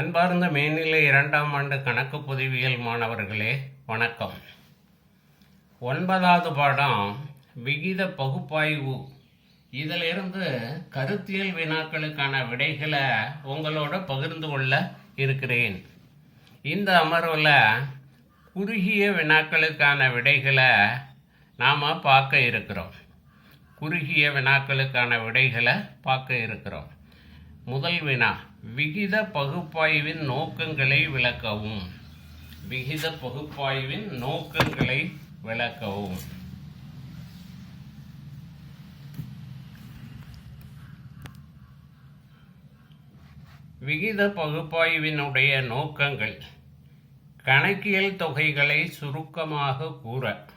அன்பார்ந்த மேல்நிலை இரண்டாம் ஆண்டு கணக்கு பொதுவியல் மாணவர்களே வணக்கம். ஒன்பதாவது பாடம் விகித பகுப்பாய்வு. இதிலிருந்து கருத்தியல் வினாக்களுக்கான விடைகளை உங்களோட பகிர்ந்து கொள்ள இருக்கிறேன். இந்த அமர்வில் குறுகிய வினாக்களுக்கான விடைகளை நாம் பார்க்க இருக்கிறோம். குறுகிய வினாக்களுக்கான விடைகளை பார்க்க இருக்கிறோம். முதல் வினா. விகித பகுப்பாய்வின் நோக்கங்களை விளக்கவும். விகித பகுப்பாய்வின் நோக்கங்களை விளக்கவும். விகித பகுப்பாய்வினுடைய நோக்கங்கள். கணக்கியல் தொகைகளை சுருக்கமாக கூற.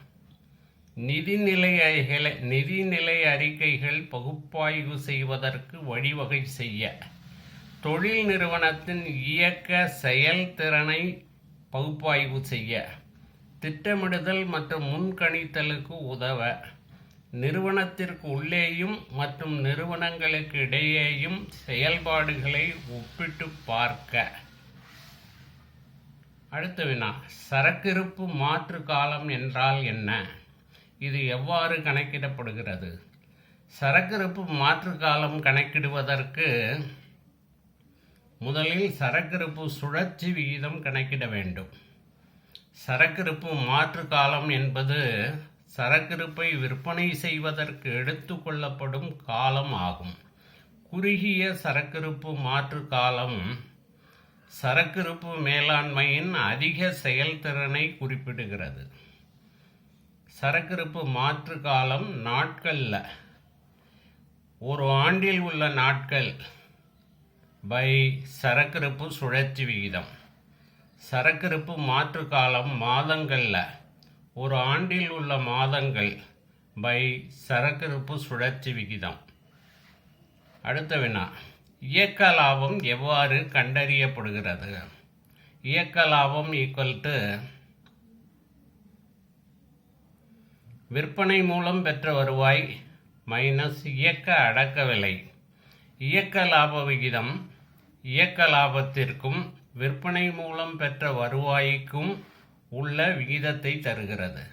நிதிநிலை அறிகளை நிதிநிலை அறிக்கைகள் பகுப்பாய்வு செய்வதற்கு வழிவகை செய்ய. தொழில் நிறுவனத்தின் இயக்க செயல்திறனை பகுப்பாய்வு செய்ய. திட்டமிடுதல் மற்றும் முன்கணித்தலுக்கு உதவ. நிறுவனத்திற்கு உள்ளேயும் மற்றும் நிறுவனங்களுக்கு இடையேயும் செயல்பாடுகளை ஒப்பிட்டு பார்க்க. அடுத்த வினா சரக்கிருப்பு மாற்று காலம் என்றால் என்ன? இது எவ்வாறு கணக்கிடப்படுகிறது? சரக்கிருப்பு மாற்று காலம் கணக்கிடுவதற்கு முதலில் சரக்கிருப்பு சுழற்சி விகிதம் கணக்கிட வேண்டும். சரக்கிருப்பு மாற்று காலம் என்பது சரக்கிருப்பை விற்பனை செய்வதற்கு எடுத்துக்கொள்ளப்படும் காலம் ஆகும். குறுகிய சரக்கிருப்பு மாற்று காலம் சரக்கிருப்பு மேலாண்மையின் அதிக செயல்திறனை குறிப்பிடுகிறது. சரக்கிருப்பு மாற்று காலம் நாட்களில். ஒரு ஆண்டில் உள்ள நாட்கள் பை சரக்கிருப்பு சுழற்சி விகிதம். சரக்கிருப்பு மாற்று காலம் மாதங்களில். ஒரு ஆண்டில் உள்ள மாதங்கள் பை சரக்கிருப்பு சுழற்சி விகிதம். அடுத்த வினா. இயக்க லாபம் எவ்வாறு கண்டறியப்படுகிறது? இயக்க லாபம் ஈக்குவல் டு விற்பனை மூலம் பெற்ற வருவாய் மைனஸ் இயக்க அடக்க விலை. இயக்க லாப விகிதம் இயக்க லாபத்திற்கும் விற்பனை மூலம் பெற்ற வருவாய்க்கும் உள்ள விகிதத்தை தருகிறது.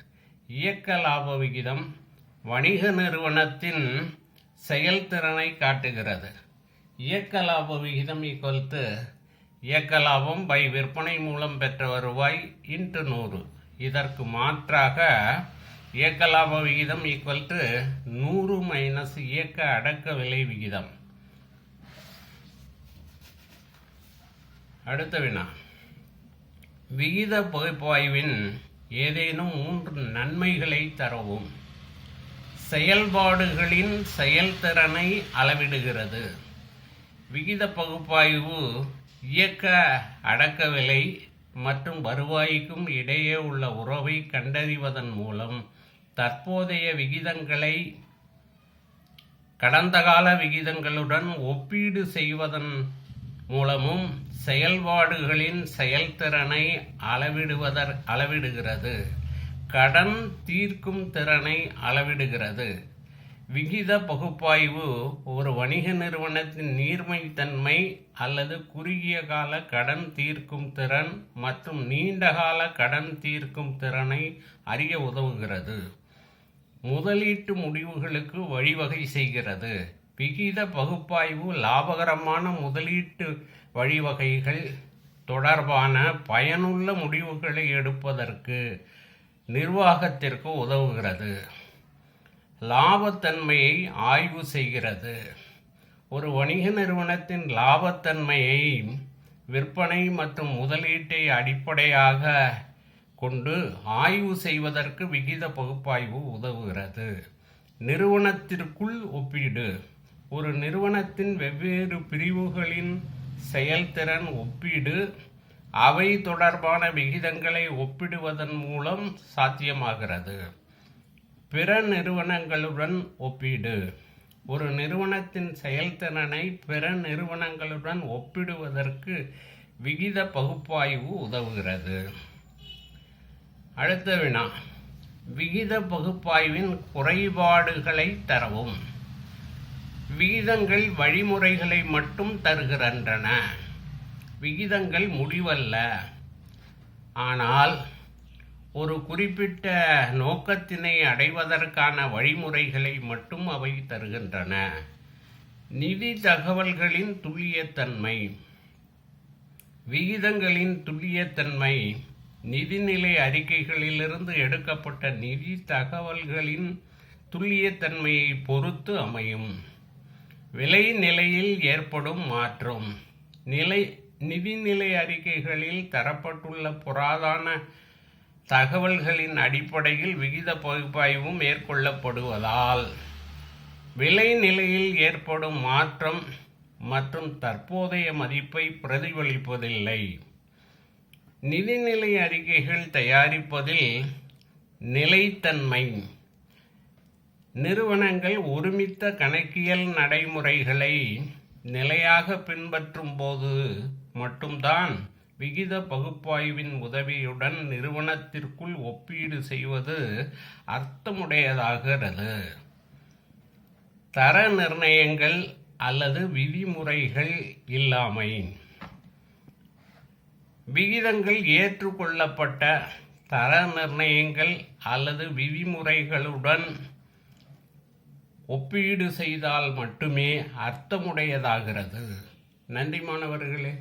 இயக்க லாப விகிதம் வணிக நிறுவனத்தின் செயல்திறனை காட்டுகிறது. இயக்க லாப விகிதம் ஈக்குவல் டு இயக்க லாபம் பை விற்பனை மூலம் பெற்ற வருவாய் இன்ட்டு நூறு. இதற்கு மாற்றாக இயக்க லாப விகிதம் ஈக்குவல் டு நூறு மைனஸ் இயக்க அடக்க விலை விகிதம். அடுத்த வினா. விகித பகுப்பாய்வின் ஏதேனும் மூன்று நன்மைகளை தரவும். செயல்பாடுகளின் செயல்திறனை அளவிடுகிறது. விகித பகுப்பாய்வு இயக்க அடக்க விலை மற்றும் வருவாய்க்கும் இடையே உள்ள உறவை கண்டறிவதன் மூலம் தற்போதைய விகிதங்களை கடந்த கால விகிதங்களுடன் ஒப்பீடு செய்வதன் மூலமும் செயல்பாடுகளின் செயல்திறனை அளவிடுவதற் அளவிடுகிறது. கடன் தீர்க்கும் திறனை அளவிடுகிறது. விகித பகுப்பாய்வு ஒரு வணிக நிறுவனத்தின் நீர்மைத்தன்மை அல்லது குறுகிய கால கடன் தீர்க்கும் திறன் மற்றும் நீண்டகால கடன் தீர்க்கும் திறனை அறிய உதவுகிறது. முதலீட்டு முடிவுகளுக்கு வழிவகை செய்கிறது. விகித பகுப்பாய்வு லாபகரமான முதலீட்டு வழிவகைகள் தொடர்பான பயனுள்ள முடிவுகளை எடுப்பதற்கு நிர்வாகத்திற்கு உதவுகிறது. லாபத்தன்மையை ஆய்வு செய்கிறது. ஒரு வணிக நிறுவனத்தின் லாபத்தன்மையை விற்பனை மற்றும் முதலீட்டை அடிப்படையாக கொண்டு ஆய்வு செய்வதற்கு விகித பகுப்பாய்வு உதவுகிறது. நிறுவனத்திற்குள் ஒப்பீடு. ஒரு நிறுவனத்தின் வெவ்வேறு பிரிவுகளின் செயல்திறன் ஒப்பீடு. அவை தொடர்பான விகிதங்களை ஒப்பிடுவதன் மூலம் சாத்தியமாகிறது. பிற நிறுவனங்களுடன் ஒப்பீடு. ஒரு நிறுவனத்தின் செயல்திறனை பிற நிறுவனங்களுடன் ஒப்பிடுவதற்கு விகித பகுப்பாய்வு உதவுகிறது. அடுத்த வினா. விகித பகுப்பாய்வின் குறைபாடுகளை தரவும். விகிதங்கள் வழிமுறைகளை மட்டும் தருகின்றன. விகிதங்கள் முடிவல்ல. ஆனால் ஒரு குறிப்பிட்ட நோக்கத்தினை அடைவதற்கான வழிமுறைகளை மட்டும் அவை தருகின்றன. நிதி தகவல்களின் துல்லியத்தன்மை. விகிதங்களின் துல்லியத்தன்மை நிதிநிலை அறிக்கைகளிலிருந்து எடுக்கப்பட்ட நிதி தகவல்களின் துல்லியத்தன்மையை பொறுத்து அமையும். விலை நிலையில் ஏற்படும் மாற்றம். நிலை நிதிநிலை அறிக்கைகளில் தரப்பட்டுள்ள புராதான தகவல்களின் அடிப்படையில் விகித பகுப்பாய்வு மேற்கொள்ளப்படுவதால் விலை நிலையில் ஏற்படும் மாற்றம் மற்றும் தற்போதைய மதிப்பை பிரதிபலிப்பதில்லை. நிதிநிலை அறிக்கைகள் தயாரிப்பதில் நிலைத்தன்மை. நிறுவனங்கள் ஒருமித்த கணக்கியல் நடைமுறைகளை நிலையாக பின்பற்றும் போது மட்டும்தான் விகித பகுப்பாய்வின் உதவியுடன் நிறுவனத்திற்குள் ஒப்பீடு செய்வது அர்த்தமுடையதாகிறது. தர நிர்ணயங்கள் அல்லது விதிமுறைகள் இல்லாமை. விகிதங்கள் ஏற்றுக்கொள்ளப்பட்ட தர நிர்ணயங்கள் அல்லது விதிமுறைகளுடன் ஒப்பீடு செய்தால் மட்டுமே அர்த்தமுடையதாகிறது. நன்றி மாணவர்களே.